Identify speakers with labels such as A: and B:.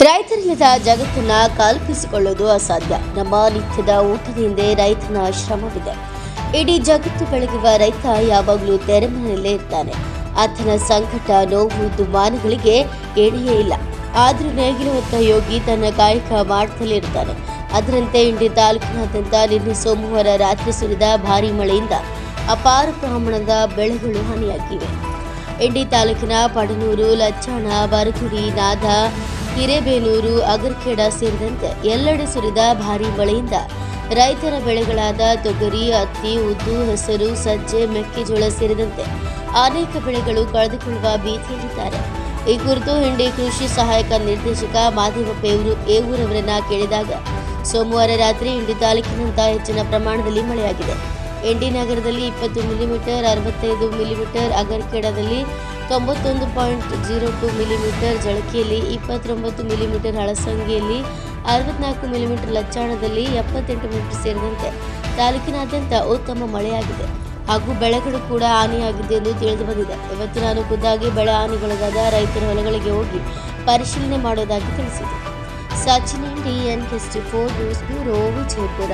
A: ರೈತರಿಲ್ಲದ ಜಗತ್ತನ್ನ ಕಲ್ಪಿಸಿಕೊಳ್ಳುವುದು ಅಸಾಧ್ಯ. ನಮ್ಮ ನಿತ್ಯದ ಊಟದ ಹಿಂದೆ ರೈತನ ಶ್ರಮವಿದೆ. ಇಡೀ ಜಗತ್ತು ಬೆಳಗುವ ರೈತ ಯಾವಾಗಲೂ ತೆರೆಮನೆಯಲ್ಲೇ ಇರ್ತಾನೆ. ಆತನ ಸಂಕಟ, ನೋವು, ದುಮಾನಗಳಿಗೆ ಎಣೆಯೇ ಇಲ್ಲ. ಆದರೂ ನೇಗಿರುವಂಥ ಯೋಗಿ ತನ್ನ ಕಾಯಕ ಮಾಡ್ತಲೇ ಇರ್ತಾನೆ. ಅದರಂತೆ ಇಂಡಿ ತಾಲೂಕಿನಾದ್ಯಂತ ನಿನ್ನೆ ಸೋಮವಾರ ರಾತ್ರಿ ಸುರಿದ ಭಾರೀ ಮಳೆಯಿಂದ ಅಪಾರ ಪ್ರಮಾಣದ ಬೆಳೆಗಳು ಹಾನಿಯಾಗಿವೆ. ಇಂಡಿ ತಾಲೂಕಿನ ಪಡನೂರು, ಲಚ್ಚಾಣ ಬರಗುಡಿ ನಾದ ಹಿರೇಬೇನೂರು ಅಗರ್ಖೇಡ ಸೇರಿದಂತೆ ಎಲ್ಲೆಡೆ ಸುರಿದ ಭಾರೀ ಮಳೆಯಿಂದ ರೈತರ ಬೆಳೆಗಳಾದ ತೊಗರಿ, ಹತ್ತಿ, ಉದ್ದು, ಹೆಸರು, ಸಜ್ಜೆ, ಮೆಕ್ಕೆಜೋಳ ಸೇರಿದಂತೆ ಅನೇಕ ಬೆಳೆಗಳು ಕಳೆದುಕೊಳ್ಳುವ ಭೀತಿಯಲ್ಲಿದ್ದಾರೆ. ಈ ಕುರಿತು ಹಿಂಡಿ ಕೃಷಿ ಸಹಾಯಕ ನಿರ್ದೇಶಕ ಮಾದೇವಪ್ಪ ಪೇವರು ಏವೂರವರನ್ನ ಕೇಳಿದಾಗ, ಸೋಮವಾರ ರಾತ್ರಿ ಇಂಡಿ ತಾಲೂಕಿನಂತ ಹೆಚ್ಚಿನ ಪ್ರಮಾಣದಲ್ಲಿ ಮಳೆಯಾಗಿದೆ. ಎಂಡಿ ನಗರದಲ್ಲಿ ಇಪ್ಪತ್ತು ಮಿಲಿಮೀಟರ್, ಅರವತ್ತೈದು ಮಿಲಿಮೀಟರ್ ಅಗರ್ಖೇಡದಲ್ಲಿ ತೊಂಬತ್ತೊಂದು ಪಾಯಿಂಟ್ ಜೀರೋ ಟು ಮಿಲಿಮೀಟರ್ ಜಳಕಿಯಲ್ಲಿ, ಇಪ್ಪತ್ತೊಂಬತ್ತು ಮಿಲಿಮೀಟರ್ ಹಳಸಂಗಿಯಲ್ಲಿ ಅರವತ್ನಾಲ್ಕು ಮಿಲಿಮೀಟರ್ ಲಚ್ಚಾಣದಲ್ಲಿ, ಎಪ್ಪತ್ತೆಂಟು ಮೀಟರ್ ಸೇರಿದಂತೆ ತಾಲೂಕಿನಾದ್ಯಂತ ಉತ್ತಮ ಮಳೆಯಾಗಿದೆ. ಹಾಗೂ ಬೆಳೆಗಳು ಕೂಡ ಹಾನಿಯಾಗಿದೆ ಎಂದು ತಿಳಿದು ಬಂದಿದೆ. ಇವತ್ತು ನಾನು ಖುದ್ದಾಗಿ ಬೆಳೆ ಹಾನಿಗೊಳಗಾದ ರೈತರ ಹೊಲಗಳಿಗೆ ಹೋಗಿ ಪರಿಶೀಲನೆ ಮಾಡೋದಾಗಿ ತಿಳಿಸಿದೆ. Sachin D N four news bureau Vijayapura.